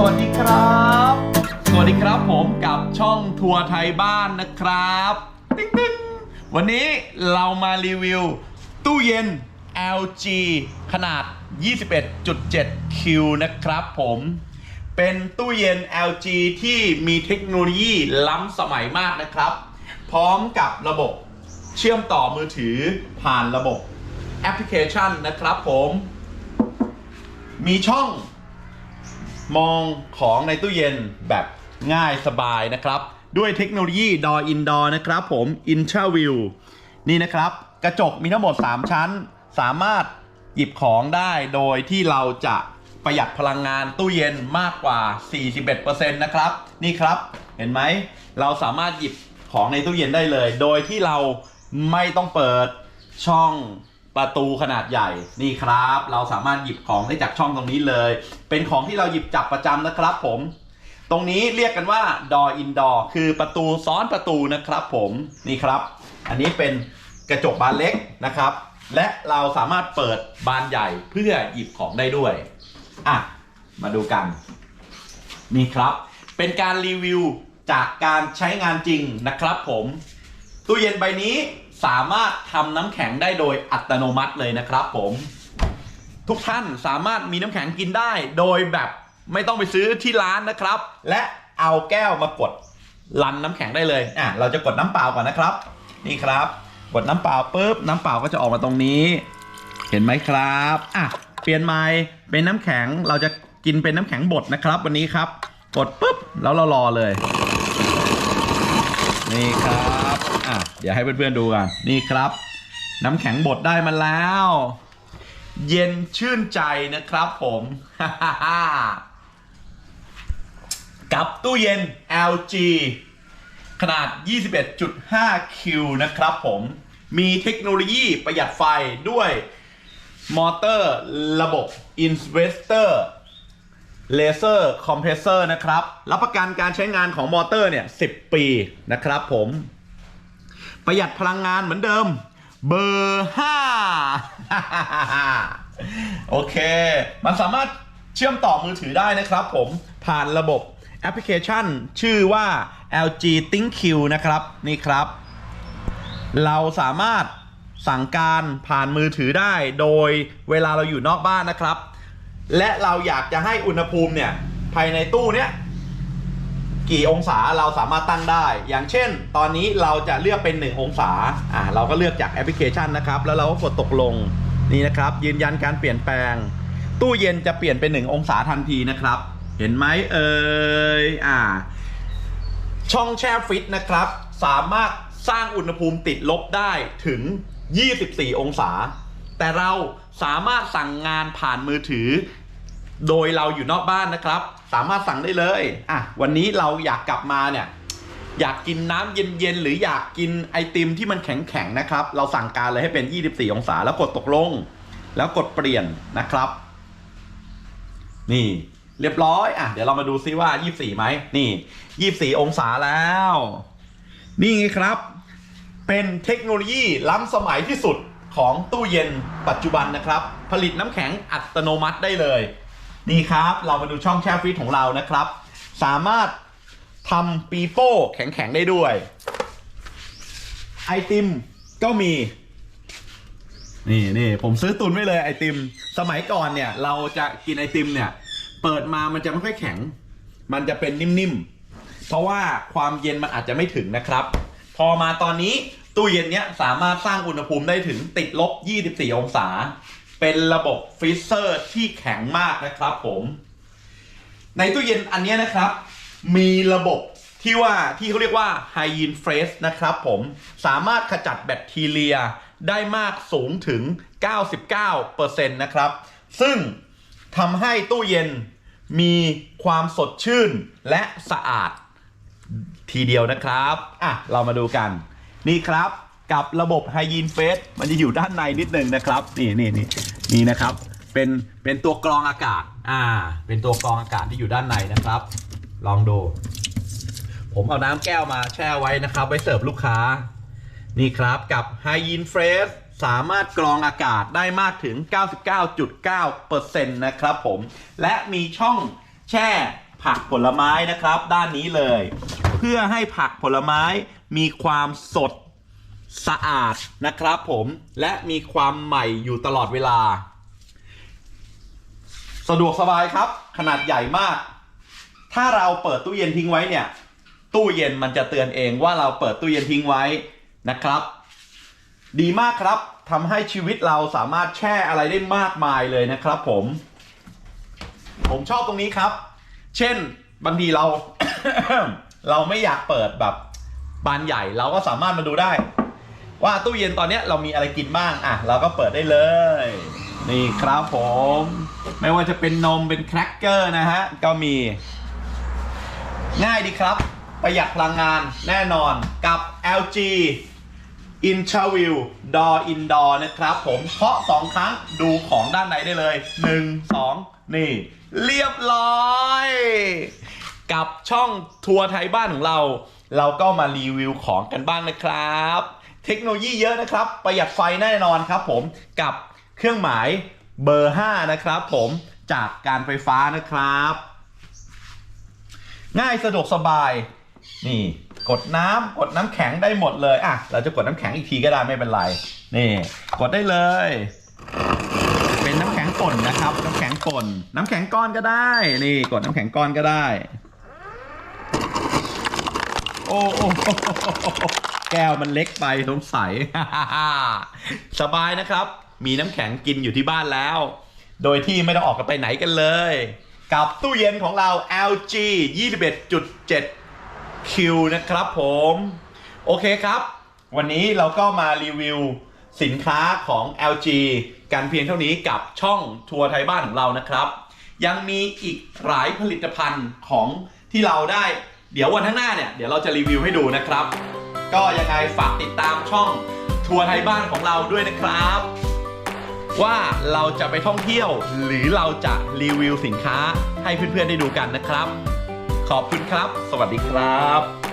สวัสดีครับ สวัสดีครับผมกับช่องทัวร์ไทยบ้านนะครับติ๊งติ๊งวันนี้เรามารีวิว ตู้เย็น LG ขนาด 21.7 Q นะครับผมเป็นตู้เย็น LG ที่มีเทคโนโลยีล้ำสมัยมากนะครับ พร้อมกับระบบเชื่อมต่อมือถือผ่านระบบแอปพลิเคชันนะครับผม มีช่อง มองของในตู้เย็นแบบง่ายสบายนะครับ ด้วยเทคโนโลยี Door Indoor นะครับผม Intraview นี่นะครับ กระจกมีทั้งหมด 3 ชั้น สามารถหยิบของได้โดยที่เราจะประหยัดพลังงานตู้เย็นมากกว่า 41%นะครับ นี่ครับ เห็นไหม เราสามารถหยิบของในตู้เย็นได้เลย โดยที่เราไม่ต้องเปิดช่อง ประตูขนาดใหญ่นี่ครับ เราสามารถหยิบของได้จากช่องตรงนี้เลย เป็นของที่เราหยิบจับประจำนะครับผม ตรงนี้เรียกกันว่า door indoor คือประตูซ้อนประตูนะครับผมนี่ครับ อันนี้เป็นกระจกบานเล็กนะครับ และเราสามารถเปิดบานใหญ่เพื่อหยิบของได้ด้วยอะมาดูกัน นี่ครับ เป็นการรีวิวจากการใช้งานจริงนะครับผมตู้เย็นใบนี้ สามารถทำน้ำแข็งได้โดยอัตโนมัติเลยนะครับผม ทุกท่านสามารถมีน้ำแข็งกินได้ โดยแบบไม่ต้องไปซื้อที่ร้านนะครับ และเอาแก้วมากดลันน้ำแข็งได้เลยอะเราจะกดน้ำเปล่าก่อนนะครับ นี่ครับ กดน้ำเปล่าปุ๊บน้ำเปล่าก็จะออกมาตรงนี้ เห็นไหมครับอะเปลี่ยนใหม่เป็นน้ำแข็งเราจะกินเป็นน้ำแข็งบดนะครับ วันนี้ครับ กดปุ๊บแล้วเรารอเลย นี่ครับ อะเดี๋ยวให้เพื่อนๆดูกันนี่ครับ น้ำแข็งบดได้มาแล้ว เย็นชื่นใจนะครับผมกับตู้เย็น LG ขนาด 21.5 Q นะครับผม มีเทคโนโลยีประหยัดไฟด้วยมอเตอร์ระบบ Investor เลเซอร์คอมเพรสเซอร์นะครับ รับประกันการใช้งานของมอเตอร์เนี่ย 10 ปีนะครับผม ประหยัดพลังงานเหมือนเดิม เบอร์5โอเค มันสามารถเชื่อมต่อมือถือได้นะครับผมผ่านระบบแอปพลิเคชัน ชื่อว่า LG ThinkQ นะครับ นี่ครับ เราสามารถสั่งการผ่านมือถือได้ โดยเวลาเราอยู่นอกบ้านนะครับ และเราอยากจะให้อุณหภูมิเนี่ย ภายในตู้เนี้ย กี่องศาเราสามารถตั้งได้ อย่างเช่น ตอนนี้เราจะเลือกเป็น 1 องศาอ่าเราก็เลือกจากแอปพลิเคชันนะครับ แล้วเราก็กดตกลงนี่นะครับ ยืนยันการเปลี่ยนแปลง ตู้เย็นจะเปลี่ยนเป็น 1 องศาทันทีนะครับ เห็นไหมเอ่ยอ่า ช่องแช่ฟิตนะครับ สามารถสร้างอุณหภูมิติดลบได้ถึง 24 องศา แต่เราสามารถสั่งงานผ่านมือถือ โดยเราอยู่นอกบ้านนะครับ สามารถสั่งได้เลยอะวันนี้เราอยากกลับมาเนี่ยอยากกินน้ำเย็นๆหรืออยากกินไอติมที่มันแข็งๆนะครับ เราสั่งการเลยให้เป็น 24 องศาแล้วกดตกลง แล้วกดเปลี่ยนนะครับ นี่เรียบร้อยอะเดี๋ยวเรามาดูซิว่า 24ไหมนี่ 24 องศาแล้ว นี่ไงครับ เป็นเทคโนโลยีล้ำสมัยที่สุดของตู้เย็นปัจจุบันนะครับ ผลิตน้ำแข็งอัตโนมัติได้เลย นี่ครับ เรามาดูช่องแช่ฟรีซของเรานะครับ สามารถทำปีโป้แข็งๆได้ด้วย ไอติมก็มี นี่นี่ผมซื้อตุนไว้เลยไอติม สมัยก่อนเนี่ย เราจะกินไอติมเนี่ย เปิดมามันจะไม่ค่อยแข็ง มันจะเป็นนิ่มๆ เพราะว่าความเย็นมันอาจจะไม่ถึงนะครับ พอมาตอนนี้ตู้เย็นเนี้ยสามารถสร้างอุณหภูมิได้ถึงติดลบ 24 องศา เป็นระบบฟรีเซอร์ที่แข็งมากนะครับผม ในตู้เย็นอันนี้นะครับ มีระบบที่ว่าที่เขาเรียกว่า High Yield Fresh นะครับผมสามารถขจัดแบคทีเรียได้มากสูงถึง 99%นะครับ ซึ่งทำให้ตู้เย็นมีความสดชื่นและสะอาดทีเดียวนะครับ อะ เรามาดูกัน นี่ครับ กับระบบไฮยีนเฟสมันจะอยู่ด้านในนิดนึงนะครับ นี่นี่นี่นี่นะครับ เป็นเป็นตัวกรองอากาศ อ่า เป็นตัวกรองอากาศที่อยู่ด้านในนะครับ ลองดู ผมเอาน้ำแก้วมาแช่ไว้นะครับ ไว้เสิร์ฟลูกค้า นี่ครับกับ h y ยีนเฟรชสามารถกรองอากาศได้มากถึง 99.9%นะครับผม และมีช่องแช่ผักผลไม้นะครับ ด้านนี้เลย เพื่อให้ผักผลไม้มีความสด สะอาดนะครับผมและมีความใหม่อยู่ตลอดเวลา สะดวกสบายครับ ขนาดใหญ่มาก ถ้าเราเปิดตู้เย็นทิ้งไว้เนี่ย ตู้เย็นมันจะเตือนเองว่าเราเปิดตู้เย็นทิ้งไว้นะครับ ดีมากครับทำให้ชีวิตเราสามารถแช่อะไรได้มากมายเลยนะครับผม ผมชอบตรงนี้ครับ เช่นบางทีเรา เราไม่อยากเปิดแบบบานใหญ่เราก็สามารถมาดูได้ ว่าตู้เย็นตอนนี้เรามีอะไรกินบ้างอะเราก็เปิดได้เลย นี่ครับผม ไม่ว่าจะเป็นนมเป็นแครกเกอร์นะฮะ ก็มี ง่ายดีครับ ประหยัดพลังงานแน่นอนกับ LG Interview Door Indoor นะครับผมเคาะสองครั้งดูของด้านในได้เลย 1 2 นี่ เรียบร้อย กับช่องทัวร์ไทยบ้านของเรา เราก็มารีวิวของกันบ้างนะครับ เทคโนโลยีเยอะนะครับ ประหยัดไฟแน่นอนครับผมกับเครื่องหมายเบอร์ 5 นะครับผมจากการไฟฟ้านะครับ ง่ายสะดวกสบาย นี่กดน้ำกดน้ำแข็งได้หมดเลยอะเราจะกดน้ำแข็งอีกทีก็ได้ไม่เป็นไร นี่ กดได้เลย เป็นน้ำแข็งป่นนะครับ น้ำแข็งป่น น้ำแข็งก้อนก็ได้ นี่ กดน้ำแข็งก้อนก็ได้ โอ้โอ้โอ้ แก้วมันเล็กไปสงสัย สบายนะครับ มีน้ำแข็งกินอยู่ที่บ้านแล้ว โดยที่ไม่ต้องออกกันไปไหนกันเลย กับตู้เย็นของเรา LG 21.7 Q นะครับผม โอเคครับ วันนี้เราก็มารีวิวสินค้าของ LG กันเพียงเท่านี้กับช่องทัวร์ไทยบ้านของเรานะครับ ยังมีอีกหลายผลิตภัณฑ์ของที่เราได้ เดี๋ยววันข้างหน้าเนี่ย เดี๋ยวเราจะรีวิวให้ดูนะครับ ก็ยังไงฝากติดตามช่องทัวร์ไทยบ้านของเราด้วยนะครับ ว่าเราจะไปท่องเที่ยว หรือเราจะรีวิวสินค้าให้เพื่อนๆได้ดูกันนะครับ ขอบคุณครับ สวัสดีครับ